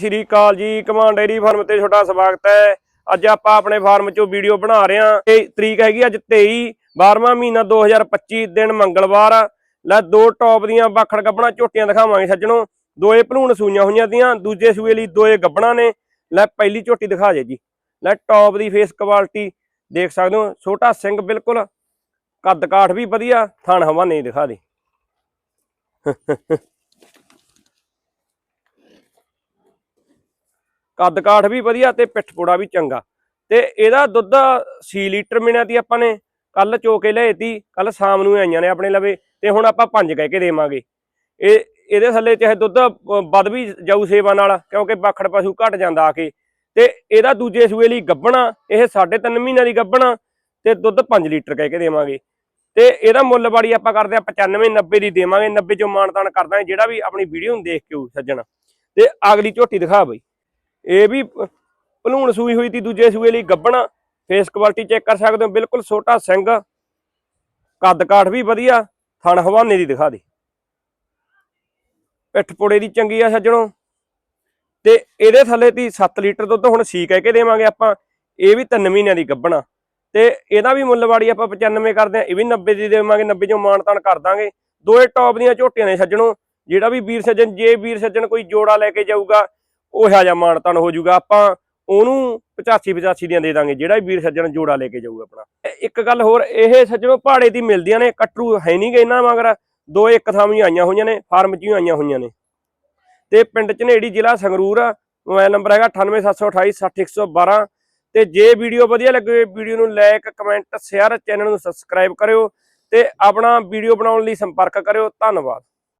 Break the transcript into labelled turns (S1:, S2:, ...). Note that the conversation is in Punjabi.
S1: ਸ਼੍ਰੀ ਅਕਾਲ ਜੀ ਕਮਾਂਡ ਡੇਰੀ ਫਾਰਮ ਤੇ ਤੁਹਾਡਾ ਸਵਾਗਤ ਹੈ। ਅੱਜ ਆਪਾਂ ਆਪਣੇ ਫਾਰਮ ਚੋਂ ਵੀਡੀਓ ਬਣਾ ਰਹੇ ਹਾਂ। ਇਹ ਤਰੀਕ ਹੈਗੀ ਅੱਜ 23 12ਵਾਂ ਮਹੀਨਾ 2025 ਦਿਨ ਮੰਗਲਵਾਰ। ਆ। ਲੈ ਦੋ ਟੌਪ ਦੀਆਂ ਬਾਖੜ ਗੱਬਣਾ ਝੋਟੀਆਂ ਦਿਖਾਵਾਂਗੇ ਸੱਜਣੋ। ਦੋਏ ਭਲੂਣ ਸੂਈਆਂ ਹੋਈਆਂ ਦੀਆਂ, ਦੂਜੇ ਸੂਏ ਲਈ ਦੋਏ ਗੱਬਣਾ ਨੇ। ਲੈ ਪਹਿਲੀ ਝੋਟੀ ਦਿਖਾ ਜੇ ਜੀ। ਲੈ ਟੌਪ ਦੀ ਫੇਸ ਕੁਆਲਿਟੀ ਦੇਖ ਸਕਦੇ ਹੋ। ਛੋਟਾ ਸਿੰਘ ਬਿਲਕੁਲ ਕੱਦ ਕਾਠ ਵੀ ਵਧੀਆ ਥਣ ਹਵਾ ਨਹੀਂ ਦਿਖਾ ਦੇ। ਕੱਦ ਕਾਠ ਵੀ ਵਧੀਆ ਤੇ ਪਿੱਠ ਪੋੜਾ ਵੀ ਚੰਗਾ। ਤੇ ਇਹਦਾ ਦੁੱਧ 6 ਲੀਟਰ ਮਿਲਿਆ ਤੀ ਆਪਾਂ ਨੇ। ਕੱਲ ਚੋਕੇ ਲਏ ਤੀ ਕੱਲ ਸ਼ਾਮ ਨੂੰ ਆਈਆਂ ਨੇ ਆਪਣੇ ਲਵੇ, ਤੇ ਹੁਣ ਆਪਾਂ 5 ਕਹਿ ਕੇ ਦੇਵਾਂਗੇ। ਇਹ, ਇਹਦੇ ਥੱਲੇ ਚਾਹੇ ਦੁੱਧ ਵੱਧ ਵੀ ਜਾਊ ਸੇਵਾ ਨਾਲ, ਕਿਉਂਕਿ ਬਾਖੜ ਪਸ਼ੂ ਘਟ ਜਾਂਦਾ ਆ ਕੇ। ਤੇ ਇਹਦਾ ਦੂਜੇ ਸੂਏ ਲਈ ਗੱਬਣਾ, ਇਹ 3.5 ਮਹੀਨਿਆਂ ਦੀ ਗੱਬਣਾ, ਤੇ ਦੁੱਧ 5 ਲੀਟਰ ਕਹਿ ਕੇ ਦੇਵਾਂਗੇ। ਤੇ ਇਹਦਾ ਮੁੱਲ ਬਾੜੀ ਆਪਾਂ ਕਰਦੇ ਆ 95 90 ਦੀ ਦੇਵਾਂਗੇ। 90 ਚੋਂ ਮਾਨਤਾਨ ਕਰਦਾਂਗੇ ਜਿਹੜਾ ਵੀ ਆਪਣੀ ਵੀਡੀਓ ਨੂੰ ਦੇਖ ਕੇ ਆਊ ਸੱਜਣ। ਤੇ ਅਗਲੀ ਝੋਟੀ ਦਿਖਾ ਬਈ। ਇਹ ਵੀ ਭਲੂਣ ਸੂਈ ਹੋਈ ਤੀ ਦੂਜੇ ਸੂਏ ਲਈ ਗੱਬਣਾ। ਫੇਸ ਕੁਆਲਿਟੀ ਚੈੱਕ ਕਰ ਸਕਦੇ ਹੋ, ਬਿਲਕੁਲ ਛੋਟਾ ਸਿੰਘ। ਕੱਦ ਕਾਠ ਵੀ ਵਧੀਆ, ਥਣ ਹਵਾਨੇ ਦੀ ਦਿਖਾ ਦੇ। ਪਿੱਠ ਪੋੜੇ ਦੀ ਚੰਗੀ ਆ ਸੱਜਣੋ। ਤੇ ਇਹਦੇ ਥੱਲੇ ਤੀ 7 ਲੀਟਰ ਦੁੱਧ ਹੁਣ ਸੀ ਕਹਿ ਕੇ ਦੇਵਾਂਗੇ ਆਪਾਂ। ਇਹ ਵੀ 3 ਮਹੀਨਿਆਂ ਦੀ ਗੱਬਣਾ। ਤੇ ਇਹਦਾ ਵੀ ਮੁੱਲ ਵਾੜੀ ਆਪਾਂ 95 ਕਰਦੇ ਆ ਇਹ ਵੀ 90 ਦੀ ਦੇਵਾਂਗੇ 90 ਚੋਂ ਮਾਨਤਾਨ ਕਰ ਦਾਂਗੇ। ਦੋਏ ਟੌਪ ਦੀਆਂ ਝੋਟੀਆਂ ਨੇ ਸੱਜਣੋ, ਜਿਹੜਾ ਵੀ ਵੀਰ ਸੱਜਣ, ਜੇ ਵੀਰ ਸੱਜਣ ਕੋਈ ਜੋੜਾ ਲੈ ਕੇ ਜਾਊਗਾ ਉਹ ਇਹੋ ਜਿਹਾ ਮਾਨਤਾਨ ਹੋ ਜਾਊਗਾ, ਆਪਾਂ ਉਹਨੂੰ 85 85 ਦੀਆਂ ਦੇ ਦਾਂਗੇ, ਜਿਹੜਾ ਵੀਰ ਸੱਜਣ ਜੋੜਾ ਲੈ ਕੇ ਜਾਊਗਾ ਆਪਣਾ। ਇੱਕ ਗੱਲ ਹੋਰ, ਇਹ ਸੱਜਣੋ ਪਹਾੜੇ ਦੀ ਮਿਲਦੀਆਂ ਨੇ, ਕਟਰੂ ਹੈ ਨਹੀਂ ਗਏ ਇਹਨਾਂ ਮਗਰ, ਦੋ ਇੱਕ ਥਾਂ ਵੀ ਆਈਆਂ ਹੋਈਆਂ ਨੇ, ਫਾਰਮ 'ਚ ਹੀ ਆਈਆਂ ਹੋਈਆਂ ਨੇ। ਤੇ ਪਿੰਡ ਝਨੇੜੀ ਜ਼ਿਲ੍ਹਾ ਸੰਗਰੂਰ ਆ ਮੋਬਾਈਲ ਨੰਬਰ ਹੈਗਾ 98728 60112 ਤੇ ਜੇ ਵੀਡੀਓ ਵਧੀਆ ਲੱਗੇ ਵੀਡੀਓ ਨੂੰ ਲਾਈਕ, ਕਮੈਂਟ, ਸ਼ੇਅਰ, ਚੈਨਲ ਨੂੰ ਸਬਸਕ੍ਰਾਈਬ ਕਰਿਓ ਤੇ ਆਪਣਾ ਵੀਡੀਓ ਬਣਾਉਣ ਲਈ ਸੰਪਰਕ ਕਰਿਓ। ਧੰਨਵਾਦ।